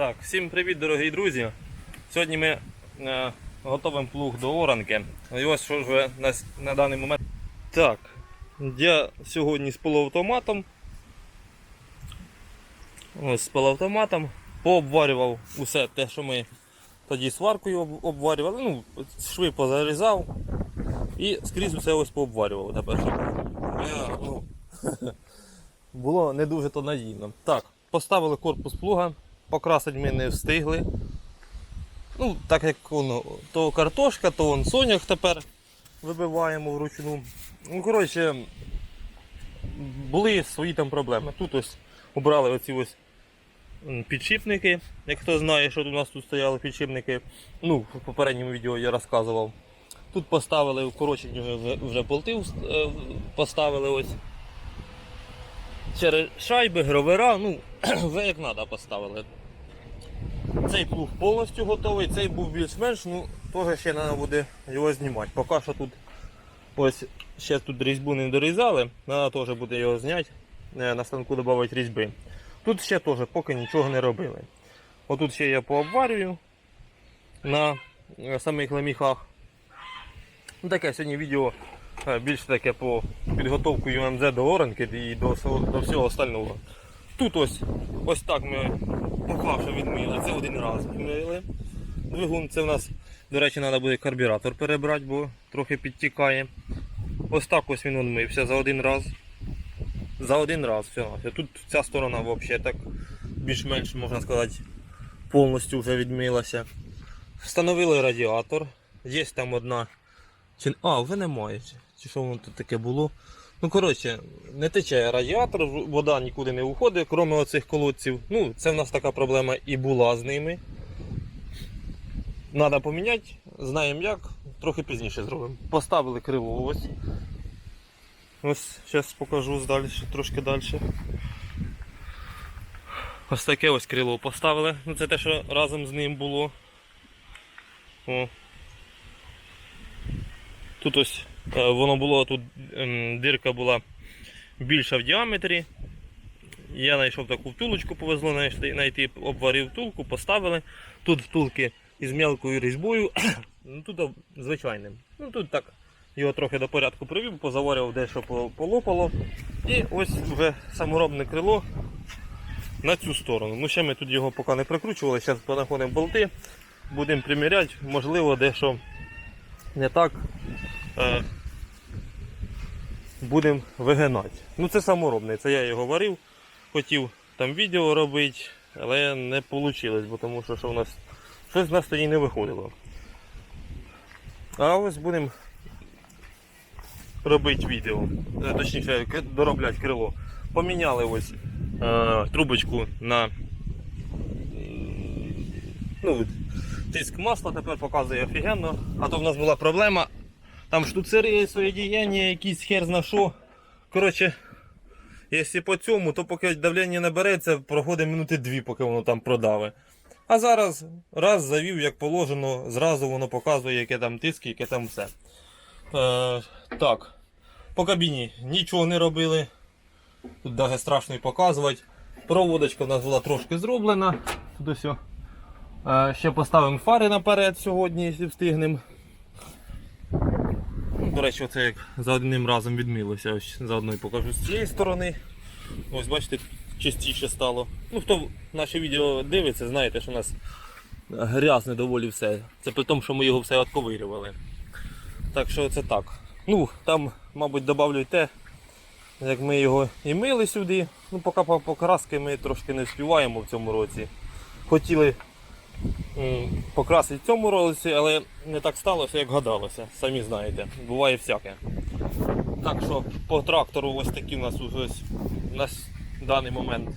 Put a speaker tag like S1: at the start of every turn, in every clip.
S1: Так, всім привіт, дорогі друзі. Сьогодні ми е, готуємо плуг до оранки. І ось що ж на, на даний момент. Так, я сьогодні з полуавтоматом. Ось з полуавтоматом. Пообварював усе те, що ми тоді сваркою обварювали. Ну, шви позарізав. І скрізь усе ось пообварював тепер, щоб е, ну, було не дуже то надійно. Так, поставили корпус плуга, покрасити ми не встигли. Ну, так як воно, то картошка, то вон сонях тепер вибиваємо вручну. Ну, коротше, були свої там проблеми. Тут ось обрали оці ось підшипники. Як хто знає, що у нас тут стояли підшипники. Ну, в попередньому відео я розказував. Тут поставили укорочені вже, вже болти е, поставили ось. Через шайби, гровера, ну, вже як треба поставили. Цей плуг повністю готовий, цей був більш-менш, ну теж ще треба буде його знімати. Поки що тут ось ще тут різьбу не дорізали, треба теж буде його зняти, е, на станку додати різьби. Тут ще теж поки нічого не робили. Отут ще я пообварюю на е, самих леміхах. Ну, таке сьогодні відео е, більше таке по підготовку ЮМЗ до оранки і до, до всього остального. Тут ось ось так ми що відмили. Це один раз відмили. Двигун це в нас, до речі, треба буде карбюратор перебрати, бо трохи підтікає. Ось так ось він відмився за один раз. За один раз. Все. Тут ця сторона взагалі так більш-менш, можна сказати, повністю вже відмилася. Встановили радіатор. Є там одна. А, вже немає. Чи що воно тут таке було? Ну, коротше, не тече радіатор, вода нікуди не уходить, крім оцих колодців. Ну, це в нас така проблема і була з ними. Треба поміняти, знаємо як, трохи пізніше зробимо. Поставили крило ось. Ось, зараз покажу далі, трошки далі. Ось таке ось крило поставили. Ну, це те, що разом з ним було. О. Тут ось воно було, тут ем, дирка була більша в діаметрі. Я знайшов таку втулочку, повезло знайти, обварив втулку, поставили. Тут втулки із мелкою різьбою, ну, тут звичайним. Ну тут так його трохи до порядку привів, позаварював дещо полопало. І ось вже саморобне крило на цю сторону. Ну ще ми тут його поки не прикручували, зараз понаходимо болти, будемо приміряти, можливо, дещо не так е, будемо вигинати. Ну це саморобний, це я його варив, хотів там відео робити, але не вийшло, бо тому що, що в нас щось в нас тоді не виходило. А ось будемо робити відео, Е, точніше доробляти крило. Поміняли ось е, трубочку на ну, тиск масла тепер показує офігенно. А то в нас була проблема. Там штуцери, соєдіння, якісь хер зна що. Коротше, якщо по цьому, то поки давлення набереться, проходить минути дві, поки воно там продаве. А зараз раз завів, як положено, зразу воно показує, яке там тиск, яке там все. Е, так, по кабіні нічого не робили. Тут навіть страшно і показувати. Проводочка в нас була трошки зроблена. Тут ось. Е, Ще поставимо фари наперед сьогодні, якщо встигнемо. До речі, оце як за одним разом відмилося. Ось заодно і покажу з цієї сторони. Ось бачите, чистіше стало. Ну, хто наше відео дивиться, знаєте, що у нас грязне доволі все. Це при тому, що ми його все отковирювали. Так що це так. Ну, там, мабуть, додавлю те, як ми його і мили сюди. Ну, поки по покраски ми трошки не співаємо в цьому році. Хотіли в цьому році, але не так сталося, як гадалося. Самі знаєте, буває всяке. Так що по трактору ось такі у нас ось с- даний момент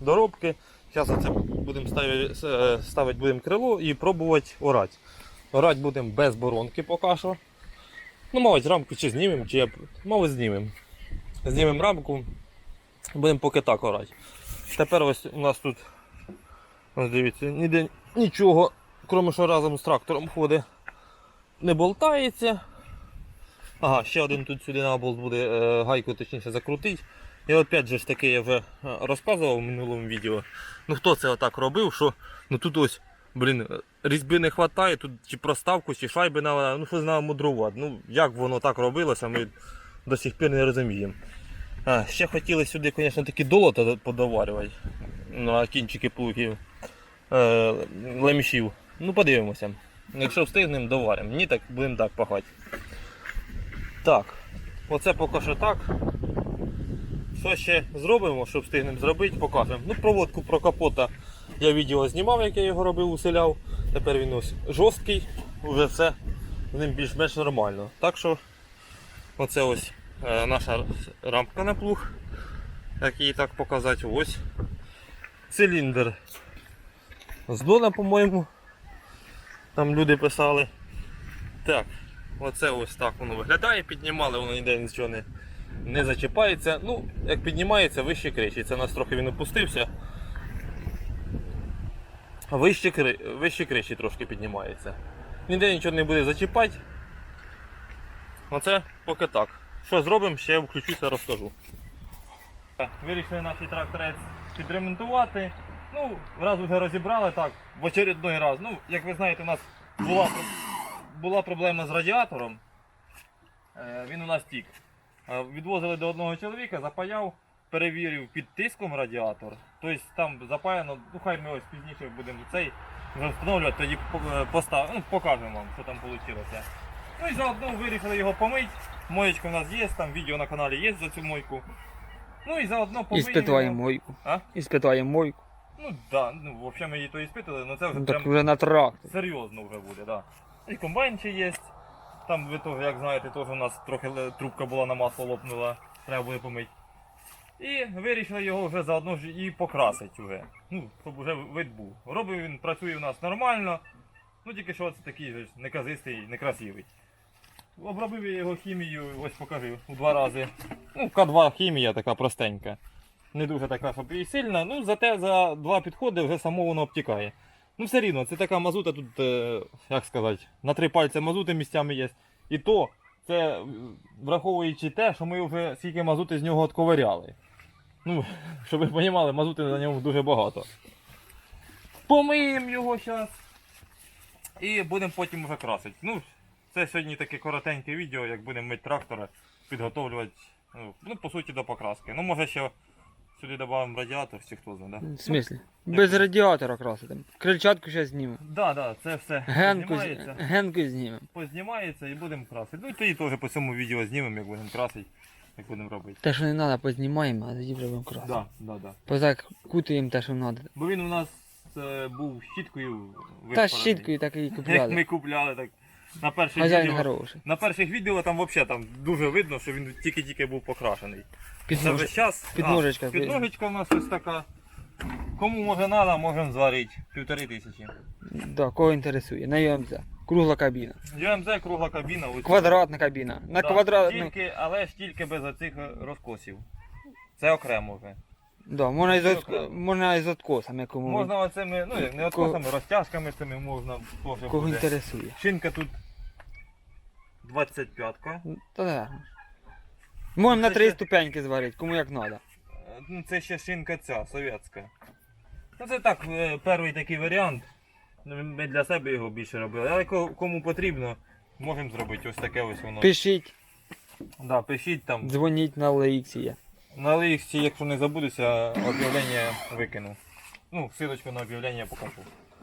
S1: доробки. Зараз оце будемо ставити, е, ставити будемо крило і пробувати орати. Орати будемо без боронки поки що. Ну, мабуть, рамку чи знімемо, чи я мабуть, знімемо. Знімемо рамку, будемо поки так орати. Тепер ось у нас тут, ось дивіться, ніде нічого, крім що разом з трактором ходить, не болтається. Ага, ще один тут сюди на болт буде е, гайку точніше закрутити. І опять же ж таки я вже е, розказував в минулому відео. Ну хто це отак робив, що ну тут ось, блін, різьби не вистачає, тут чи проставку, чи шайби на ну що знаю мудрувати. Ну як воно так робилося, ми до сих пір не розуміємо. А, ще хотіли сюди, звісно, такі долота подоварювати на кінчики плугів е, лемішів. Ну подивимося. Якщо встигнемо, доваримо. Ні, так будемо так пахати. Так, оце поки що так. Що ще зробимо, що встигнемо зробити, покажемо. Ну, проводку про капота я відео знімав, як я його робив, уселяв. Тепер він ось жорсткий, вже все з ним більш-менш нормально. Так що оце ось е, наша рамка на плуг. Як її так показати, ось циліндр. З Дона, по-моєму. Там люди писали. Так, оце ось так воно виглядає. Піднімали, воно ніде нічого не, не зачіпається. Ну, як піднімається, вище кричить. Це нас трохи він опустився. Вище, кри... вище криші трошки піднімається. Ніде нічого не буде зачіпати. Оце поки так. Що зробимо, ще включуся, розкажу. Вирішили наш тракторець підремонтувати. Ну, раз вже розібрали так, в очередной раз. Ну, як ви знаєте, у нас була, була проблема з радіатором. Е, Він у нас тік. Е, Відвозили до одного чоловіка, запаяв, перевірив під тиском радіатор. Тобто там запаяно, ну хай ми ось пізніше будемо цей встановлювати, тоді по- постав, ну, покажемо вам, що там вийшло. Ну і заодно вирішили його помити. Моєчка у нас є, там відео на каналі є за цю мойку. Ну і заодно
S2: І
S1: помиємо.
S2: спитаємо мойку.
S1: А?
S2: І спитаємо мойку.
S1: Ну так, да, ну взагалі ми її то і спитали, але це вже
S2: Ну,
S1: прям
S2: вже на трактор.
S1: серйозно вже буде, да. І комбайн ще є. Там ви теж, як знаєте, теж у нас трохи ле- трубка була на масло лопнула, треба буде помити. І вирішили його вже заодно ж і покрасити вже. Ну, щоб вже вид був. Робив він, працює у нас нормально. Ну тільки що це такий же ж неказистий, некрасивий. Обробив я його хімією, ось покажу, у два рази. Ну, К2 хімія така простенька. Не дуже така, сильна. Ну, зате за два підходи вже само воно обтікає. Ну, все рівно, це така мазута тут, е, як сказати, на три пальці мазути місцями є. І то, це е, враховуючи те, що ми вже скільки мазути з нього отковиряли. Ну, щоб ви розуміли, мазути на ньому дуже багато. Помиємо його зараз. І будемо потім вже красити. Ну, це сьогодні таке коротеньке відео, як будемо мити трактора, підготовлювати, ну, ну, по суті, до покраски. Ну, може ще сюди додамо радіатор, чи хто знає, да?
S2: В смислі? Без радіатора красити. Крильчатку ще знімемо.
S1: Да, да, це все
S2: Генку,
S1: знімається,
S2: генку знімемо.
S1: познімається і будемо красити. Ну і тоді теж по цьому відео знімемо, як будемо красити, як будемо робити.
S2: Те, що не треба, познімаємо, а тоді вже будемо красити.
S1: Да, да, да.
S2: Позак кутаємо те, що треба.
S1: Бо він у нас е, був щіткою
S2: Та
S1: вишпарений.
S2: щіткою так і
S1: Як
S2: купляли.
S1: ми купляли, так. На перших
S2: Хазяїн
S1: відео,
S2: хороший.
S1: на перших відео там взагалі там дуже видно, що він тільки-тільки був покрашений. Це
S2: Піднож...
S1: час.
S2: підножечка
S1: А, підножечка у нас ось така. Кому може треба, можемо зварити. Півтори тисячі.
S2: Да, кого інтересує. На ЮМЗ. Кругла кабіна.
S1: ЮМЗ кругла кабіна. ось
S2: Квадратна кабіна. На
S1: Да,
S2: квадратну.
S1: Тільки, але ж тільки без оцих е, розкосів. Це окремо вже.
S2: Да, можна із,
S1: Це
S2: от... можна із откосом, якому
S1: Можна оцими, ну як не откосами, розтяжками цими можна теж
S2: кого
S1: буде.
S2: інтересує.
S1: Шинка тут 25-ка.
S2: Та да. Можемо на три
S1: ще-
S2: ступеньки зварити, кому як треба.
S1: Ну, це ще шинка ця, совєтська. Ну, це так, е, перший такий варіант. Ну, Ми для себе його більше робили. Але кому потрібно, можемо зробити ось таке ось воно.
S2: Пишіть,
S1: Да, пишіть там.
S2: дзвоніть на LX.
S1: На Ліксі, якщо не забудуся, об'явлення викину. Ну, ссылочку на об'явлення покажу.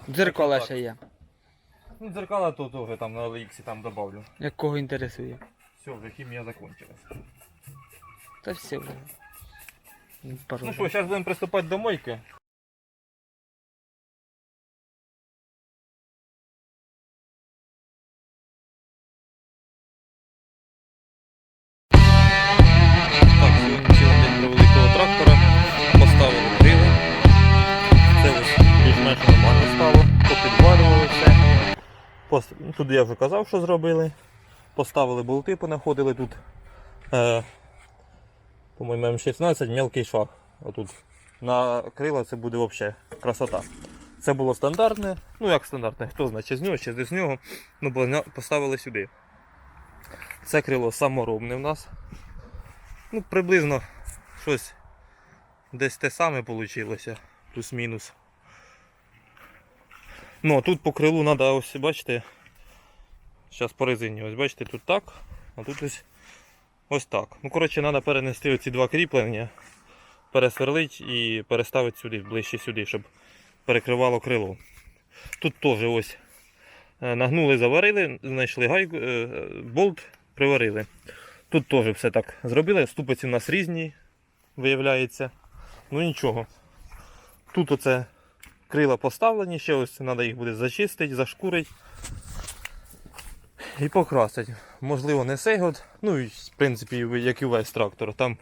S2: Дзеркала
S1: Так.
S2: ще є.
S1: Ну, дзеркала то теж там на LX там добавлю.
S2: Як кого інтересує.
S1: Все, вже хімія закончилась.
S2: Та все вже.
S1: Ну що, зараз будемо приступати до мойки. Тут я вже казав, що зробили. Поставили болти, понаходили тут. Е, по-моєму, М16 мелкий шаг. Отут. На крила це буде взагалі красота. Це було стандартне, ну як стандартне, хто знає, чи з нього, чи з нього. Ну, поставили сюди. Це крило саморобне в нас. Ну, приблизно щось десь те саме вийшло, плюс-мінус. Ну, а тут по крилу треба ось, бачите, зараз по резині, ось бачите, тут так, а тут ось ось так. Ну, коротше, треба перенести оці два кріплення, пересверлити і переставити сюди, ближче сюди, щоб перекривало крило. Тут теж ось е, нагнули, заварили, знайшли гайку, е, болт, приварили. Тут теж все так зробили. Ступиці у нас різні, виявляється. Ну нічого. Тут оце крила поставлені, ще ось треба їх буде зачистити, зашкурити і покрасити. Можливо, не цей год. Ну і в принципі, як і весь трактор. Там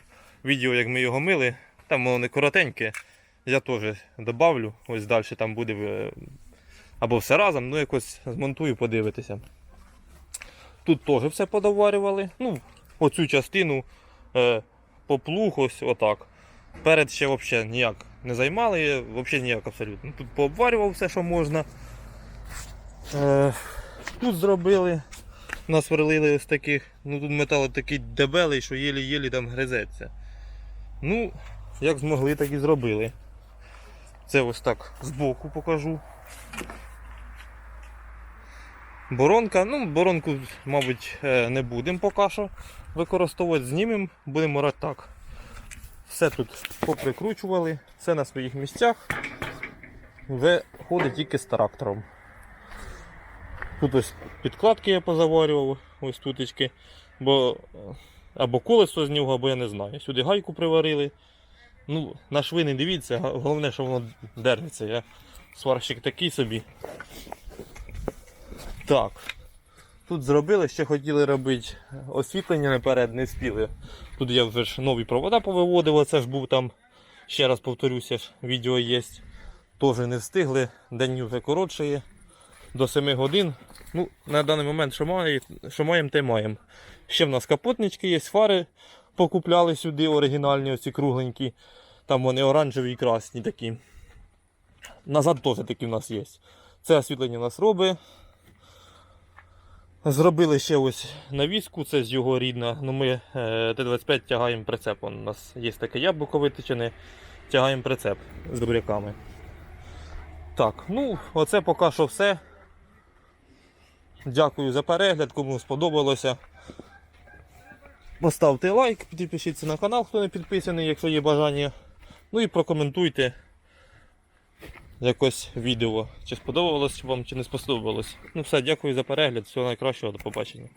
S1: відео, як ми його мили, там воно не коротеньке. Я теж добавлю. Ось далі там буде е, або все разом, ну якось змонтую, подивитися. Тут теж все подоварювали. Ну, оцю частину е, поплуг ось отак. Перед ще взагалі ніяк не займали, взагалі ніяк абсолютно. Тут пообварював все, що можна. Е, тут зробили, насверлили ось таких. Ну тут метал такий дебелий, що єлі-єлі там гризеться. Ну, як змогли, так і зробили. Це ось так збоку покажу. Боронка, ну, боронку, мабуть, е, не будемо поки що використовувати, знімемо, будемо рати так. Все тут поприкручували, все на своїх місцях. Виходить тільки з трактором. Тут ось підкладки я позаварював, ось тутечки, бо е, або колесо з нього, або я не знаю. Сюди гайку приварили. Ну, на шви не дивіться, головне, що воно держиться. Я сварщик такий собі. Так. Тут зробили, ще хотіли робити освітлення наперед, не спіли. Тут я вже ж нові провода повиводив, це ж був там, ще раз повторюся, відео є. Теж не встигли, день вже коротший, до 7 годин. Ну, на даний момент, що, має, що маємо, те маємо. Ще в нас капотнички є, фари покупляли сюди, оригінальні, оці кругленькі. Там вони оранжеві і красні такі. Назад теж такі в нас є. Це освітлення у нас робить. Зробили ще ось навіску, це з його рідна. Ну, ми е, Т-25 тягаємо прицеп. У нас є таке яблуко витичене, тягаємо прицеп з добряками. Так, ну, оце поки що все. Дякую за перегляд, кому сподобалося. Поставте лайк, підпишіться на канал, хто не підписаний, якщо є бажання. Ну і прокоментуйте якось відео, чи сподобалось вам, чи не сподобалось. Ну все, дякую за перегляд, всього найкращого, до побачення.